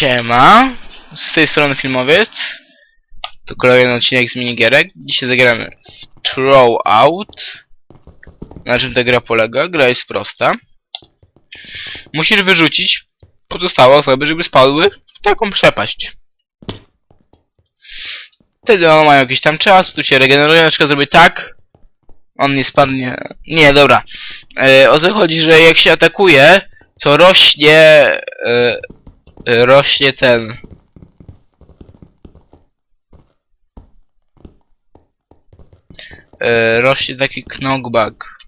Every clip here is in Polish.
Siema, z tej strony filmowiec. To kolejny odcinek z minigierek. Dzisiaj zagramy w Throw Out. Na czym ta gra polega? Gra jest prosta. Musisz wyrzucić pozostałe osoby, żeby spadły w taką przepaść. Wtedy one mają jakiś tam czas, tu się regeneruje, na przykład zrobię tak. On nie spadnie. Nie, dobra. E, o co chodzi, że jak się atakuje, to rośnie. E, rośnie ten. E, rośnie taki knockback.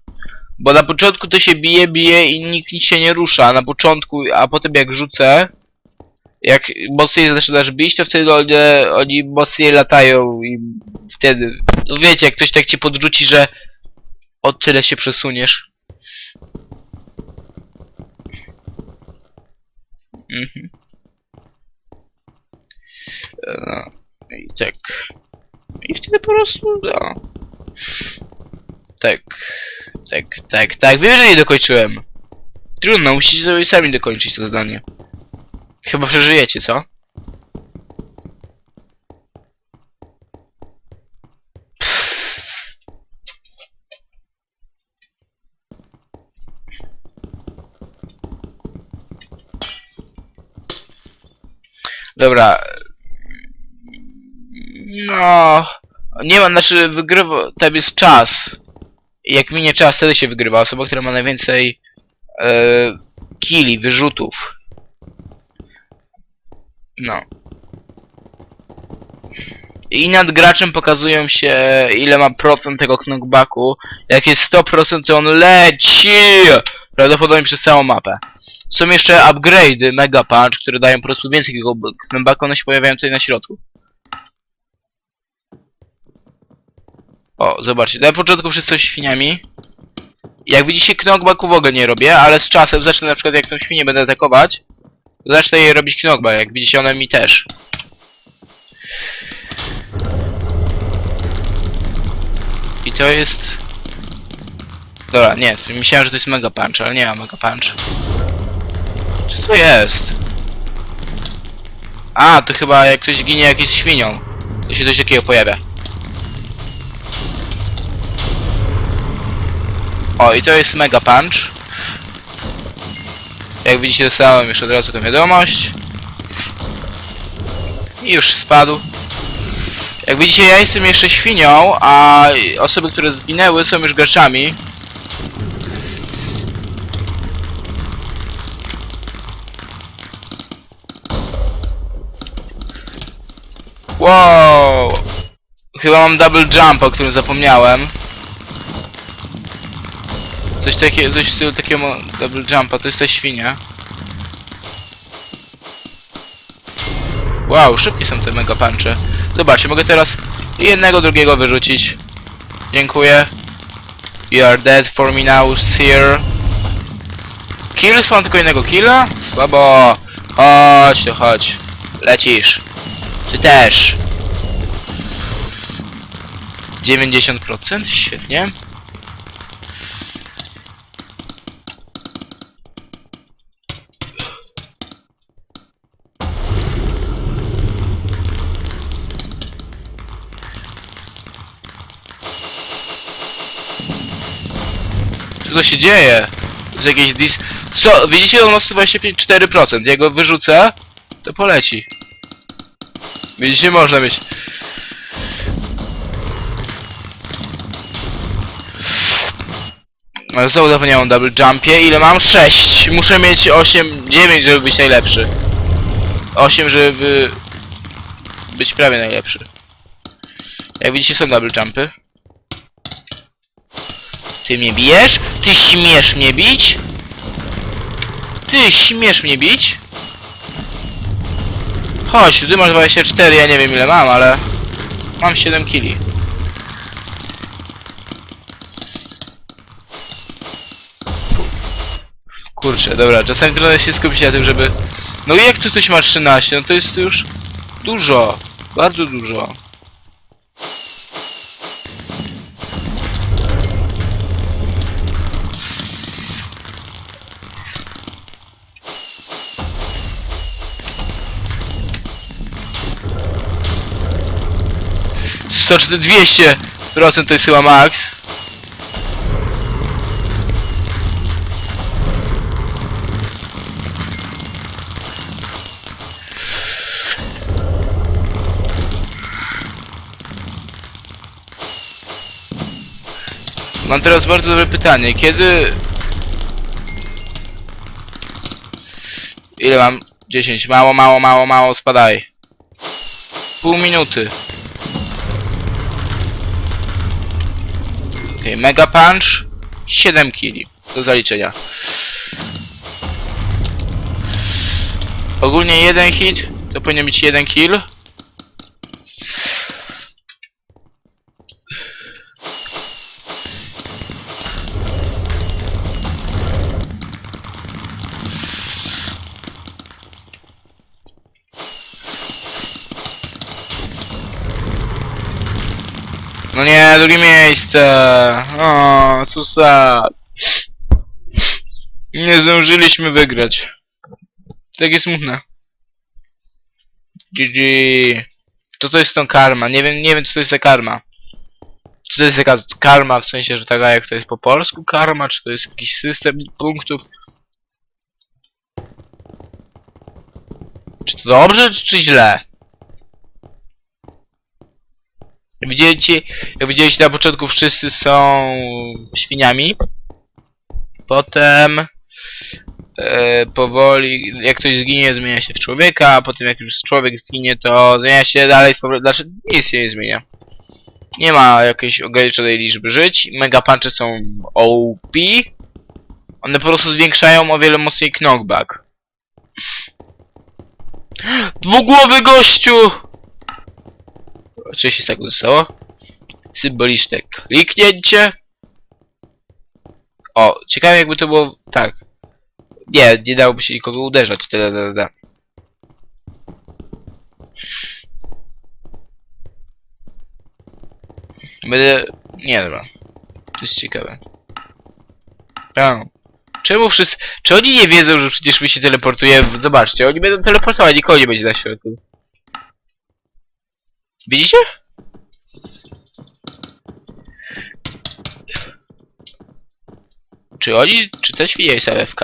Bo na początku to się bije, bije i nikt nic się nie rusza. Na początku, a potem jak rzucę. Jak mocniej zaczynasz bić, to wtedy oni, oni mocniej latają i wtedy. No wiecie, jak ktoś tak cię podrzuci, że o tyle się przesuniesz. Mhm. No, I tak. I wtedy po prostu, no. Tak. Tak, tak, tak. Wiem, że nie dokończyłem. Trudno, musicie sobie sami dokończyć to zadanie. Chyba przeżyjecie, co? Dobra. No. Nie ma, znaczy wygrywa. Tam jest czas. Jak minie czas, wtedy się wygrywa. Osoba, która ma najwięcej e, kili, wyrzutów. No. I nad graczem pokazują się ile ma procent tego knockbacku. Jak jest 100% to on leci! Prawdopodobnie przez całą mapę. Są jeszcze upgrade'y Mega Punch, które dają po prostu więcej tego knockbacku, one się pojawiają tutaj na środku. O, zobaczcie, na początku wszyscy są świniami. Jak widzicie, knockbacku w ogóle nie robię, ale z czasem zacznę na przykład jak tą świnię będę atakować, zacznę jej robić knockback, jak widzicie one mi też. I to jest... Dobra, nie, myślałem, że to jest Mega Punch, ale nie ma Mega Punch. Co to jest? A, to chyba jak ktoś ginie jak jest świnią. To się coś takiego pojawia. O, i to jest Mega Punch. Jak widzicie, dostałem już od razu tę wiadomość. I już spadł. Jak widzicie, ja jestem jeszcze świnią, a osoby, które zginęły są już graczami. Wow! Chyba mam double jump, o którym zapomniałem. Coś takiego, coś w stylu takiego double jumpa, to jest ta świnia. Wow, szybkie są te mega puncze. Zobaczcie, mogę teraz jednego, drugiego wyrzucić. Dziękuję. You are dead for me now, sir. Kills? Mam tylko jednego killa? Słabo. Chodź tu, chodź. Lecisz. Ty też. 90%? Świetnie. To się dzieje? To jest jakieś dis... Co? Widzicie, on ma 124%. Jak go wyrzucę, to poleci. Widzicie, można mieć... Znowu zapomniałem double jumpie. Ile mam? 6. Muszę mieć 8, 9, żeby być najlepszy. 8, żeby być prawie najlepszy. Jak widzicie, są double jumpy. Ty mnie bijesz? Ty śmiesz mnie bić? Ty śmiesz mnie bić? Chodź, ty masz 24, ja nie wiem ile mam, ale... Mam 7 kili. Kurczę, dobra, czasami trudno się skupić na tym, żeby... No jak tu ktoś ma 13, no to jest już... Dużo. Bardzo dużo. 100, 200% to jest chyba max. Mam teraz bardzo dobre pytanie. Kiedy... Ile mam? 10. Mało, mało, mało, mało, spadaj. Pół minuty. Okej, Mega Punch. 7 kili. Do zaliczenia. Ogólnie jeden hit to powinien być jeden kill. No nie, drugie miejsce. O, sad. Nie zdążyliśmy wygrać. Takie smutne. GG. To to jest tą karma. Nie wiem, nie wiem co to jest za karma. Czy to jest jaka karma w sensie, że taka jak to jest po polsku karma, czy to jest jakiś system punktów? Czy to dobrze, czy, czy źle? Jak widzieliście, jak widzieliście na początku wszyscy są świniami. Potem e, powoli, jak ktoś zginie, zmienia się w człowieka, a potem jak już człowiek zginie, to zmienia się dalej. Znaczy, nic się nie zmienia. Nie ma jakiejś ograniczonej liczby żyć. Mega punche są OP. One po prostu zwiększają o wiele mocniej knockback. Dwugłowy gościu! 30 sekund zostało. Symboliczne kliknięcie. O, ciekawe jakby to było tak. Nie, nie dałoby się nikogo uderzać. Da, da, da. Będę... Nie dobra. To jest ciekawe. A. Czemu wszyscy... Czy oni nie wiedzą, że przecież my się teleportujemy? Zobaczcie, oni będą teleportować, nikogo nie będzie na środku. Widzicie? Czy oni, czy te świnie jest AFK?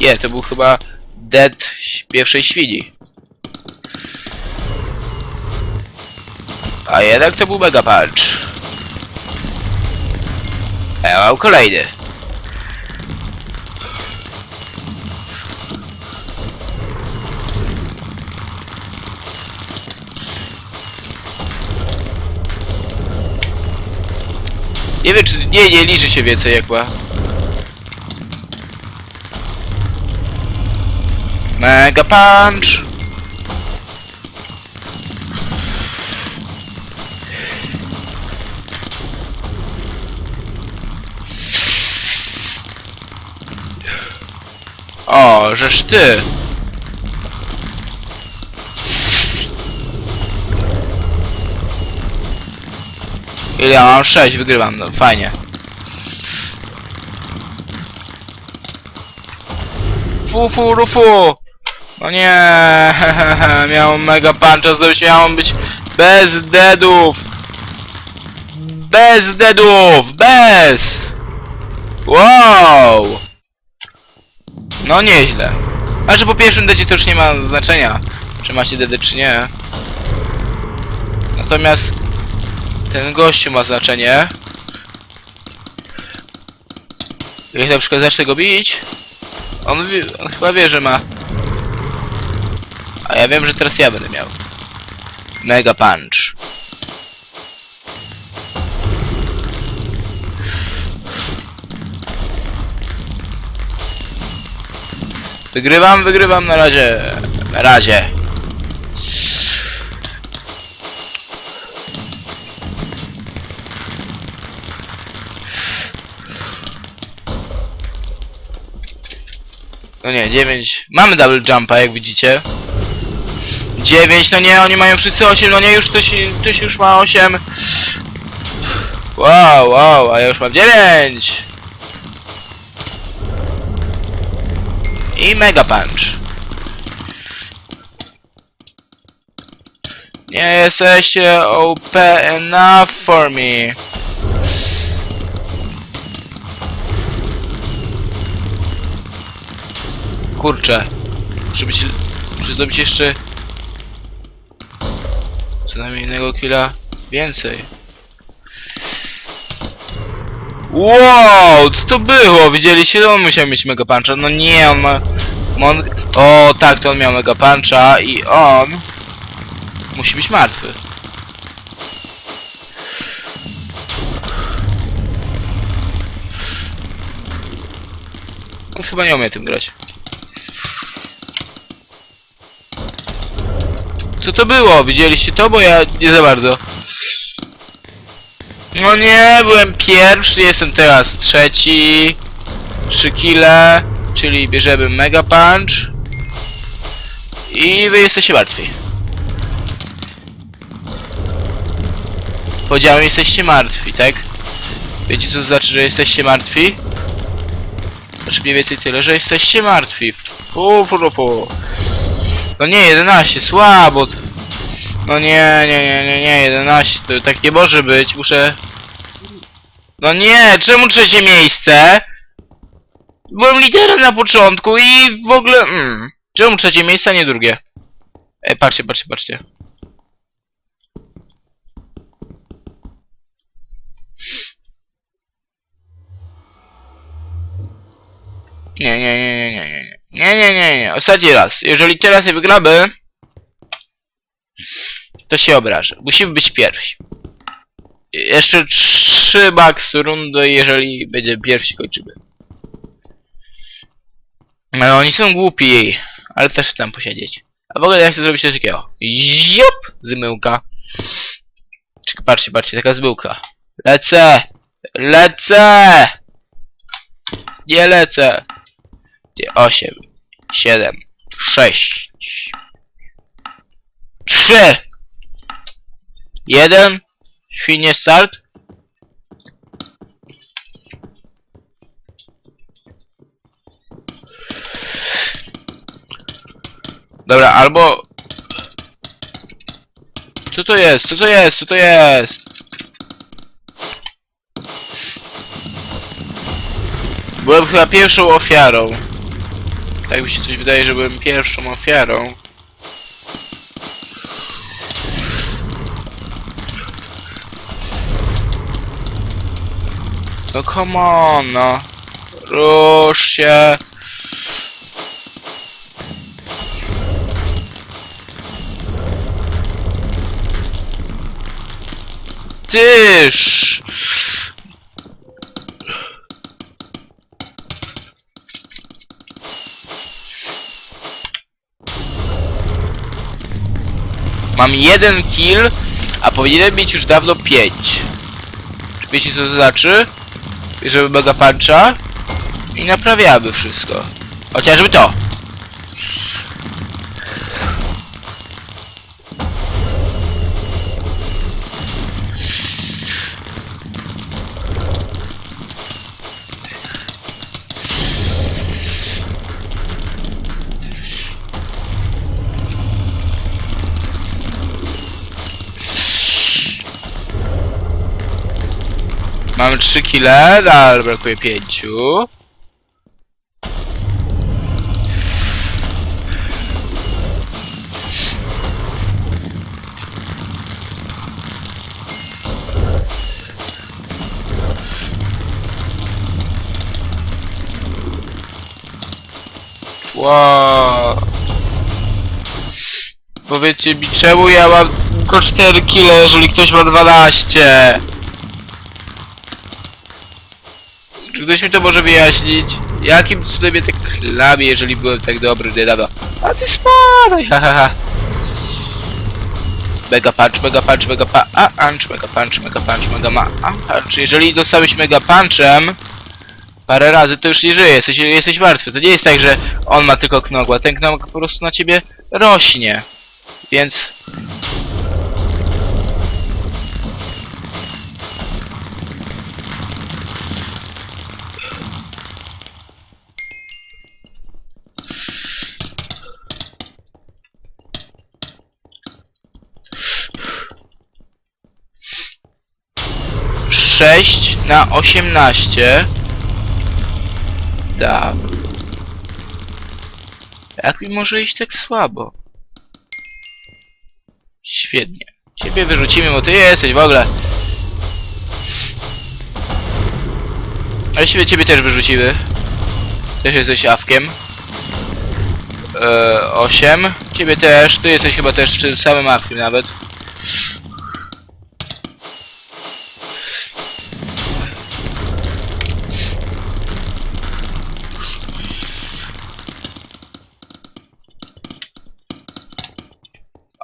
Nie, to był chyba dead pierwszej świni. A jednak to był Mega Punch. A ja mam kolejny. Nie wiem czy... Nie, nie liczy się więcej jak ma. Mega Punch! Żeż ty! Ile ja mam? 6, wygrywam, no fajnie. Fu, fu, rufu! No nie, miałem mega puncha, zdobyć miałem być bez deadów! Bez deadów! Bez! Wow! No nieźle. Znaczy po pierwszym dedzie to już nie ma znaczenia, czy macie dedy czy nie. Natomiast ten gościu ma znaczenie. Jak na przykład zacznę go bić, on, on chyba wie, że ma. A ja wiem, że teraz ja będę miał. Mega punch. Wygrywam, wygrywam na razie. Na razie. No nie, 9. Mamy double jumpa, jak widzicie. 9, no nie, oni mają wszyscy 8, no nie, już ktoś, ktoś już ma 8. Wow, wow, a ja już mam 9! I Mega Punch. Nie jesteście OP enough for me. Kurczę. Muszę być... Muszę zrobić jeszcze... Co najmniej jednego killa więcej. Wow, co to było? Widzieliście? On musiał mieć mega puncha. No nie, on ma... On... O, tak, to on miał mega puncha i on... Musi być martwy. On chyba nie umie tym grać. Co to było? Widzieliście to? Bo ja nie za bardzo. No nie, byłem pierwszy, jestem teraz trzeci. 3 kile, czyli bierzemy Mega Punch. I wy jesteście martwi. Powiedziałem, jesteście martwi, tak? Wiecie co to znaczy, że jesteście martwi? Znaczy mniej więcej tyle, że jesteście martwi. Fu, fu, fu. No nie, 11, słabo. No nie, nie, nie, nie, nie, 11, to tak nie może być, muszę... No nie, czemu trzecie miejsce? Byłem liderem na początku i w ogóle... Mm, czemu trzecie miejsce, a nie drugie? Ej, patrzcie, patrzcie, patrzcie. Nie, nie, nie, nie, nie, nie, nie, nie, nie, nie, ostatni raz. Jeżeli teraz nie wygramy, to się obrażę. Musimy być pierwsi. Jeszcze trzy max rundy, jeżeli będzie pierwsi kończymy. No oni są głupi, ale też tam posiedzieć. A w ogóle ja chcę zrobić coś takiego. Ziup! Zmyłka. Patrzcie, patrzcie, taka zmyłka. Lecę! Lecę! Nie lecę. Gdzie? 8, 7, 6, 3, 1, świnie start. Dobra, albo... Co to jest? Co to jest? Co to jest? Byłem chyba pierwszą ofiarą. Tak mi się coś wydaje, że byłem pierwszą ofiarą. No come on, no. Rusz się. Tyż! Mam jeden kill, a powinienem mieć już dawno 5. Czy wiecie co to znaczy? Bierzemy mega puncha i naprawiamy wszystko. Chociażby to. Mamy 3 kile, ale brakuje 5. Wow. Powiedzcie mi, czemu ja mam tylko 4 kile, jeżeli ktoś ma 12? Czy ktoś mi to może wyjaśnić? Jakim cudem mnie tak jeżeli byłem tak dobry niedawno? A ty spadaj, hahaha. Mega punch, mega punch, mega pa a punch, mega punch, mega punch, mega ma a punch. Jeżeli dostałeś mega punchem parę razy, to już nie żyje, jesteś, jesteś martwy. To nie jest tak, że on ma tylko knogła, ten knogła po prostu na ciebie rośnie. Więc 6 na 18. Tak. Jak mi może iść tak słabo? Świetnie. Ciebie wyrzucimy, bo ty jesteś w ogóle. Ale siebie ciebie też wyrzucimy. Też jesteś awkiem. Eee, 8. Ciebie też. Ty jesteś chyba też przy samym awkiem nawet.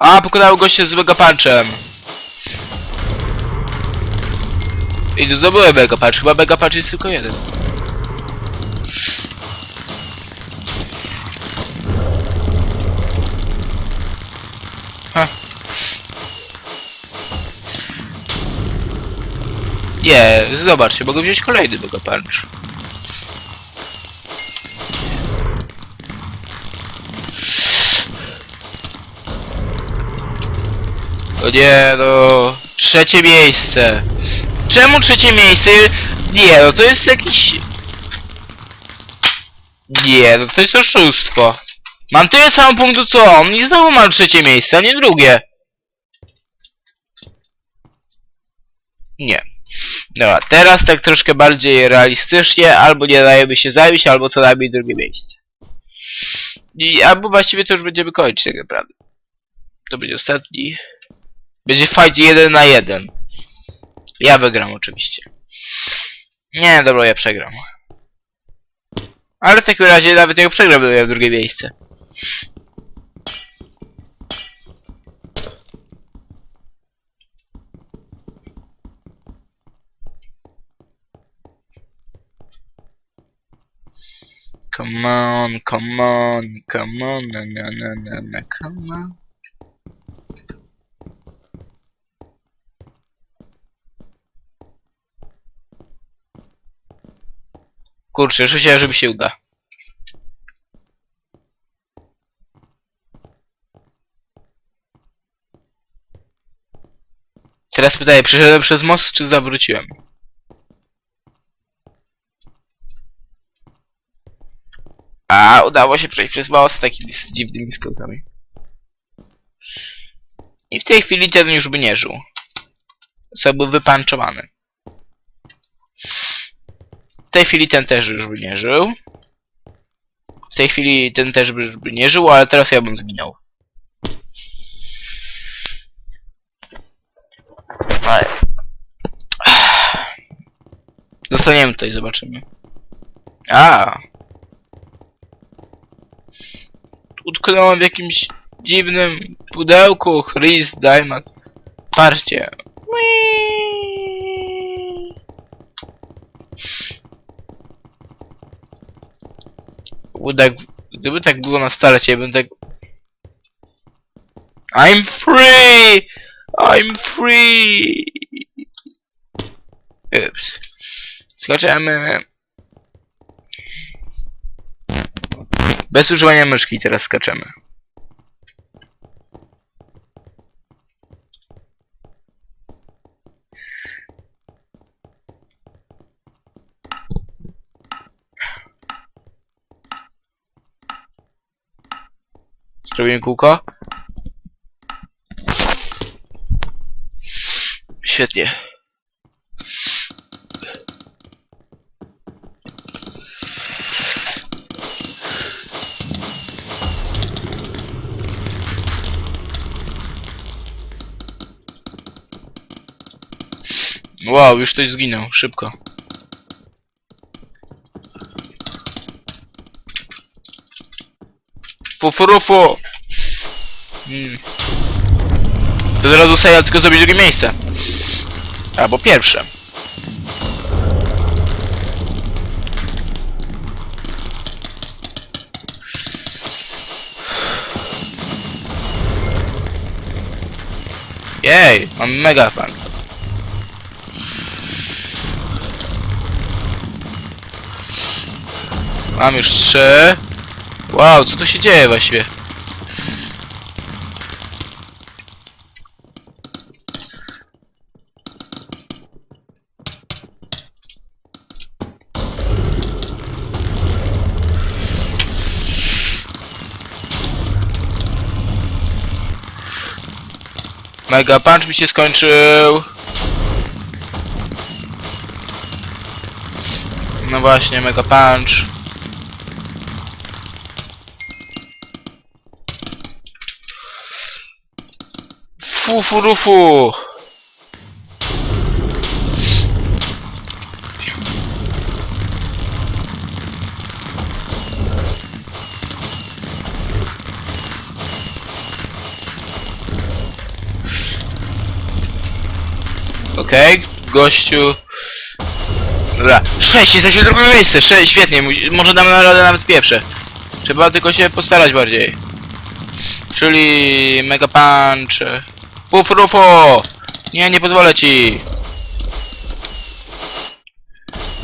A, pokonały goście z Mega Punchem. I zdobyłem Mega Punch. Chyba Mega Punch jest tylko jeden. Ha. Nie, zobaczcie, mogę wziąć kolejny Mega Punch. Nie, no. Trzecie miejsce. Czemu trzecie miejsce? Nie, no to jest jakiś... Nie, no to jest oszustwo. Mam tyle samo punktu co on i znowu mam trzecie miejsce, a nie drugie. Nie. Dobra, teraz tak troszkę bardziej realistycznie, albo nie dajemy się zabić, albo co najmniej drugie miejsce. I, albo właściwie to już będziemy kończyć tak naprawdę. To będzie ostatni. Będzie fight 1 na 1. Ja wygram oczywiście. Nie, dobra, ja przegram. Ale w takim razie nawet jak przegram, to ja drugie miejsce. Come on, come on, come on, na na na na, come on. Kurczę, już myślałem, że mi się uda. Teraz pytanie, przeszedłem przez most, czy zawróciłem? A, udało się przejść przez most takimi dziwnymi skokami. I w tej chwili ten już by nie żył. Był wypanczowany. W tej chwili ten też już by nie żył. W tej chwili ten też by by nie żył, ale teraz ja bym zginął. Ale... Zostaniemy tutaj, zobaczymy. A. Utknąłem w jakimś dziwnym pudełku. Chris Diamond. Patrzcie. Whee! Gdyby tak, gdyby tak było na starcie, bym tak... I'm free! I'm free! Ups. Skaczemy. Bez używania myszki teraz skaczemy. Zrobimy kółko. Świetnie. Wow, już ktoś zginął. Szybko. Fufurufu! Mm. To teraz zostaje tylko zrobić drugie miejsce. Albo pierwsze. Jej, mam mega fan. Mam już trzy. Wow, co tu się dzieje właściwie? Mega punch mi się skończył. No właśnie, mega punch. Fu, fu, rufu. Okej, gościu. Dobra, 6, jesteśmy w drugim miejscu, 6, świetnie, może damy radę nawet pierwsze. Trzeba tylko się postarać bardziej. Czyli Mega Punch. Pufrufo! Nie, nie pozwolę ci!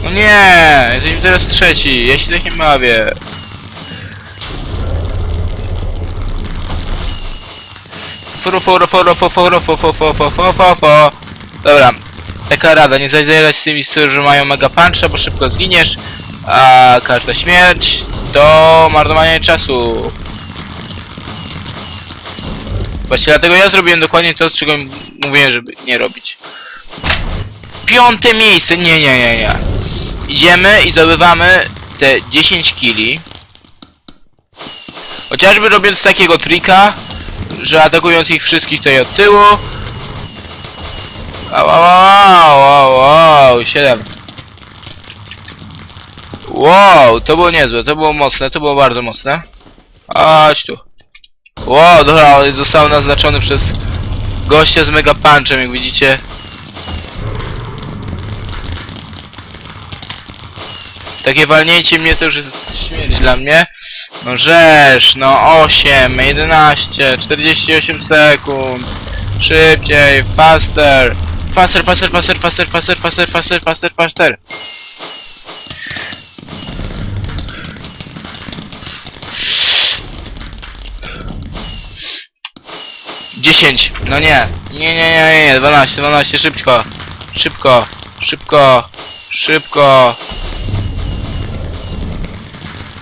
No nie! Jesteśmy teraz trzeci, jeśli ja się tak nie bawię. Dobra, taka rada, nie zadzierać z tymi, którzy mają mega puncha, bo szybko zginiesz, a każda śmierć to marnowanie czasu. Właśnie dlatego ja zrobiłem dokładnie to, czego mówiłem, żeby nie robić. Piąte miejsce, nie, nie, nie, nie. Idziemy i zdobywamy te 10 kili. Chociażby robiąc takiego trika, że atakując ich wszystkich tutaj od tyłu. Wow, wow, wow, wow, 7. Wow, to było niezłe, to było mocne, to było bardzo mocne. Chodź tu. Wow, dobra, on został naznaczony przez gościa z mega punchem, jak widzicie. Takie walnięcie mnie to już jest śmierć dla mnie. No rzesz, no 8, 11, 48 sekund. Szybciej, faster. Faster, faster, faster, faster, faster, faster, faster, faster, faster. Dziesięć, no nie, nie, nie, nie, nie, 12, 12, szybko, szybko, szybko, szybko.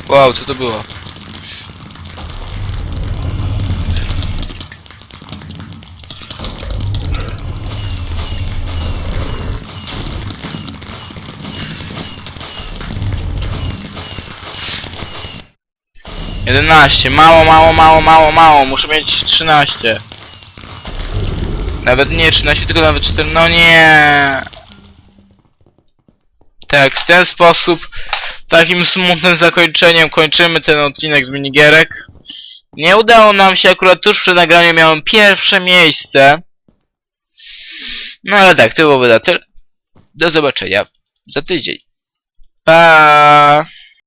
Wow, co to było? Jedenaście, mało, mało, mało, mało, mało, muszę mieć 13. Nawet nie 13, tylko nawet 4, no nie. Tak, w ten sposób, takim smutnym zakończeniem kończymy ten odcinek z minigierek. Nie udało nam się, akurat tuż przed nagraniem miałem pierwsze miejsce. No ale tak, to byłoby na tyle. Do zobaczenia za tydzień. Pa!